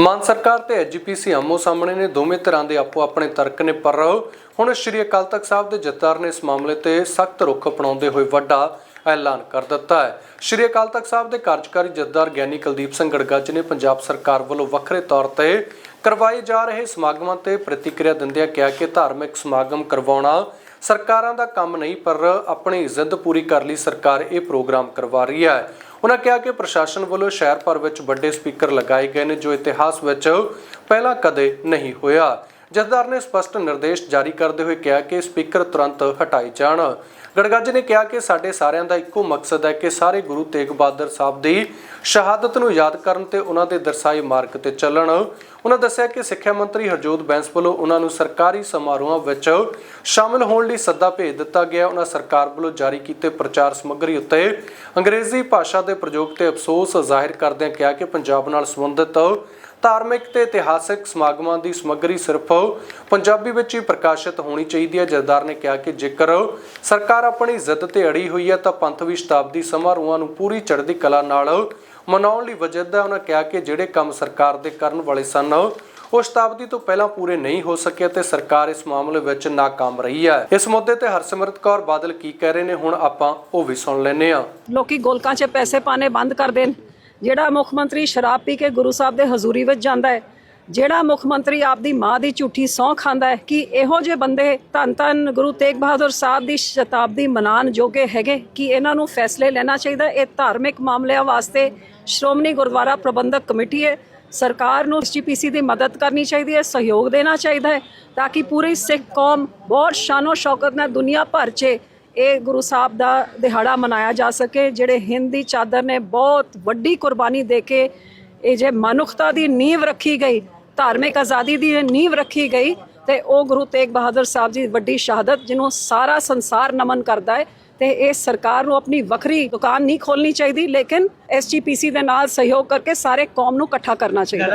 ਮਾਨ ਸਰਕਾਰ ਤੇ ਐਜੀਪੀਸੀ ਆਮੋ ਸਾਹਮਣੇ ਨੇ ਦੋਵੇਂ ਤਰ੍ਹਾਂ ਦੇ ਆਪੋ ਆਪਣੇ ਤਰਕ ਨੇ ਪਰ ਹੁਣ ਸ਼੍ਰੀ ਅਕਾਲ ਤਖਤ ਸਾਹਿਬ ਦੇ ਜਥੇਦਾਰ ਨੇ ਇਸ ਮਾਮਲੇ ਤੇ ਸਖਤ ਰੁਖ ਅਪਣਾਉਂਦੇ ਹੋਏ ਵੱਡਾ ਐਲਾਨ ਕਰ ਦਿੱਤਾ ਹੈ। ਸ਼੍ਰੀ ਅਕਾਲ ਤਖਤ ਸਾਹਿਬ ਦੇ ਕਾਰਜਕਾਰੀ ਜਥੇਦਾਰ ਗਿਆਨੀ ਕੁਲਦੀਪ ਸਿੰਘ ਗੜਗੱਜ ਨੇ ਪੰਜਾਬ ਸਰਕਾਰ ਵੱਲੋਂ ਵੱਖਰੇ ਤੌਰ ਤੇ ਕਰਵਾਏ ਜਾ ਰਹੇ ਸਮਾਗਮਾਂ ਤੇ ਪ੍ਰਤੀਕਿਰਿਆ ਦਿੰਦਿਆਂ ਕਿਹਾ ਕਿ ਧਾਰਮਿਕ ਸਮਾਗਮ ਕਰਵਾਉਣਾ ਸਰਕਾਰਾਂ ਦਾ ਕੰਮ ਨਹੀਂ, ਪਰ ਆਪਣੀ ਇੱਜ਼ਤ ਪੂਰੀ ਕਰ ਲਈ ਸਰਕਾਰ ਇਹ ਪ੍ਰੋਗਰਾਮ ਕਰਵਾ ਰਹੀ ਹੈ। ਉਹਨਾਂ ਕਿਹਾ ਕਿ ਪ੍ਰਸ਼ਾਸਨ ਵੱਲੋਂ ਸ਼ਹਿਰ ਭਰ ਵਿੱਚ ਵੱਡੇ ਸਪੀਕਰ ਲਗਾਏ ਗਏ ਨੇ ਜੋ ਇਤਿਹਾਸ ਵਿੱਚ ਪਹਿਲਾਂ ਕਦੇ ਨਹੀਂ ਹੋਇਆ। ਜਥੇਦਾਰ ਨੇ ਸਪਸ਼ਟ ਨਿਰਦੇਸ਼ ਜਾਰੀ ਕਰਦੇ ਹੋਏ ਕਿਹਾ ਕਿ ਸਪੀਕਰ ਤੁਰੰਤ ਹਟਾਏ ਜਾਣ। ਗੜਗੱਜ ਨੇ ਕਿਹਾ ਕਿ ਸਾਡੇ ਸਾਰਿਆਂ ਦਾ ਇੱਕੋ ਮਕਸਦ ਹੈ ਕਿ ਸਾਰੇ ਗੁਰੂ ਤੇਗ ਬਹਾਦਰ ਸਾਹਿਬ ਦੀ ਸ਼ਹਾਦਤ ਨੂੰ ਯਾਦ ਕਰਨ ਤੇ ਉਹਨਾਂ ਦੇ ਦਰਸਾਏ ਮਾਰਗ ਤੇ ਚੱਲਣ। ਉਹਨਾਂ ਦੱਸਿਆ ਕਿ ਸਿੱਖਿਆ ਮੰਤਰੀ ਹਰਜੋਤ ਬੈਂਸ ਵੱਲੋਂ ਉਹਨਾਂ ਨੂੰ ਸਰਕਾਰੀ ਸਮਾਰੋਹਾਂ ਵਿੱਚ ਸ਼ਾਮਲ ਹੋਣ ਲਈ ਸੱਦਾ ਭੇਜ ਦਿੱਤਾ ਗਿਆ। ਉਹਨਾਂ ਸਰਕਾਰ ਵੱਲੋਂ ਜਾਰੀ ਕੀਤੇ ਪ੍ਰਚਾਰ ਸਮੱਗਰੀ ਉੱਤੇ ਅੰਗਰੇਜ਼ੀ ਭਾਸ਼ਾ ਦੇ ਪ੍ਰਯੋਗ ਤੇ ਅਫਸੋਸ ਜ਼ਾਹਿਰ ਕਰਦਿਆਂ ਕਿਹਾ ਕਿ ਪੰਜਾਬ ਨਾਲ ਸੰਬੰਧਿਤ ਧਾਰਮਿਕ ਤੇ ਇਤਿਹਾਸਕ ਸਮਾਗਮਾਂ ਦੀ ਸਮੱਗਰੀ ਸਿਰਫ ਪੰਜਾਬੀ ਵਿੱਚ ਹੀ ਪ੍ਰਕਾਸ਼ਿਤ ਹੋਣੀ ਚਾਹੀਦੀ ਹੈ। ਜਥੇਦਾਰ ਨੇ ਕਿਹਾ ਕਿ ਜੇਕਰ ਸਰਕਾਰ ਆਪਣੀ ਜ਼ਿੱਦ ਤੇ ਅੜੀ ਹੋਈ ਹੈ, ਤਾਂ ਪੰਥਵੀ ਸ਼ਤਾਬਦੀ ਸਮਾਰੋਹਾਂ ਨੂੰ ਪੂਰੀ ਚੜ੍ਹਦੀ ਕਲਾ ਨਾਲ ਮਨਾਉਣ ਲਈ ਵਜਦ ਹੈ। ਉਹਨਾਂ ਕਿਹਾ ਕਿ ਜਿਹੜੇ ਕੰਮ ਸਰਕਾਰ ਦੇ ਕਰਨ ਵਾਲੇ ਸਨ, ਉਹ ਸ਼ਤਾਬਦੀ ਤੋਂ ਪਹਿਲਾਂ ਪੂਰੇ ਨਹੀਂ ਹੋ ਸਕੇ ਤੇ ਸਰਕਾਰ ਇਸ ਮਾਮਲੇ ਵਿੱਚ ناکਾਮ ਰਹੀ ਹੈ। ਇਸ ਮੁੱਦੇ ਤੇ ਹਰਸਿਮਰਤ ਕੌਰ ਬਾਦਲ ਕੀ ਕਹਿ ਰਹੇ ਨੇ, ਹੁਣ ਆਪਾਂ ਉਹ ਵੀ ਸੁਣ ਲੈਨੇ ਆ ਲੋਕੀ ਗੋਲਕਾਂ 'ਚ ਪੈਸੇ ਪਾਣੇ ਬੰਦ ਕਰ ਦੇਣ। ਜਿਹੜਾ ਮੁੱਖ ਮੰਤਰੀ ਸ਼ਰਾਬ ਪੀ ਕੇ ਗੁਰੂ ਸਾਹਿਬ ਦੇ ਹਜ਼ੂਰੀ ਵਿੱਚ ਜਾਂਦਾ ਹੈ, ਜਿਹੜਾ ਮੁੱਖ ਮੰਤਰੀ ਆਪਦੀ ਮਾਂ ਦੀ ਝੂਠੀ ਸਹੁੰ ਖਾਂਦਾ ਹੈ, ਕਿ ਇਹੋ ਜਿਹੇ ਬੰਦੇ ਧੰਨ ਧੰਨ ਗੁਰੂ ਤੇਗ ਬਹਾਦਰ ਸਾਹਿਬ ਦੀ ਸ਼ਤਾਬਦੀ ਮਨਾਉਣ ਜੋਗੇ ਹੈਗੇ? ਕਿ ਇਹਨਾਂ ਨੂੰ ਫੈਸਲੇ ਲੈਣਾ ਚਾਹੀਦਾ? ਇਹ ਧਾਰਮਿਕ ਮਾਮਲਿਆਂ ਵਾਸਤੇ ਸ਼੍ਰੋਮਣੀ ਗੁਰਦੁਆਰਾ ਪ੍ਰਬੰਧਕ ਕਮੇਟੀ ਹੈ। ਸਰਕਾਰ ਨੂੰ ਐਸਜੀਪੀਸੀ ਦੀ ਮਦਦ ਕਰਨੀ ਚਾਹੀਦੀ ਹੈ, ਸਹਿਯੋਗ ਦੇਣਾ ਚਾਹੀਦਾ ਹੈ, ਤਾਂ ਕਿ ਪੂਰੀ ਸਿੱਖ ਕੌਮ ਬਹੁਤ ਸ਼ਾਨੋ ਸ਼ੌਕਤ ਨਾਲ ਦੁਨੀਆ ਭਰ 'ਚ ਇਹ ਗੁਰੂ ਸਾਹਿਬ ਦਾ ਦਿਹਾੜਾ ਮਨਾਇਆ ਜਾ ਸਕੇ, ਜਿਹੜੇ ਹਿੰਦੀ ਚਾਦਰ ਨੇ ਬਹੁਤ ਵੱਡੀ ਕੁਰਬਾਨੀ ਦੇ ਕੇ ਇਹ ਜੇ ਮਨੁੱਖਤਾ ਦੀ ਨੀਂਵ ਰੱਖੀ ਗਈ, ਧਾਰਮਿਕ ਆਜ਼ਾਦੀ ਦੀ ਨੀਂਵ ਰੱਖੀ ਗਈ ਤੇ ਉਹ ਗੁਰੂ ਤੇਗ ਬਹਾਦਰ ਸਾਹਿਬ ਜੀ ਵੱਡੀ ਸ਼ਹਾਦਤ, ਜਿਹਨੂੰ ਸਾਰਾ ਸੰਸਾਰ ਨਮਨ ਕਰਦਾ ਹੈ ਤੇ ਇਹ ਸਰਕਾਰ ਨੂੰ ਆਪਣੀ ਵੱਖਰੀ ਦੁਕਾਨ ਨਹੀਂ ਖੋਲਣੀ ਚਾਹੀਦੀ, ਲੇਕਿਨ ਐਸਜੀਪੀਸੀ ਦੇ ਨਾਲ ਸਹਿਯੋਗ ਕਰਕੇ ਸਾਰੇ ਕੌਮ ਨੂੰ ਇਕੱਠਾ ਕਰਨਾ ਚਾਹੀਦਾ।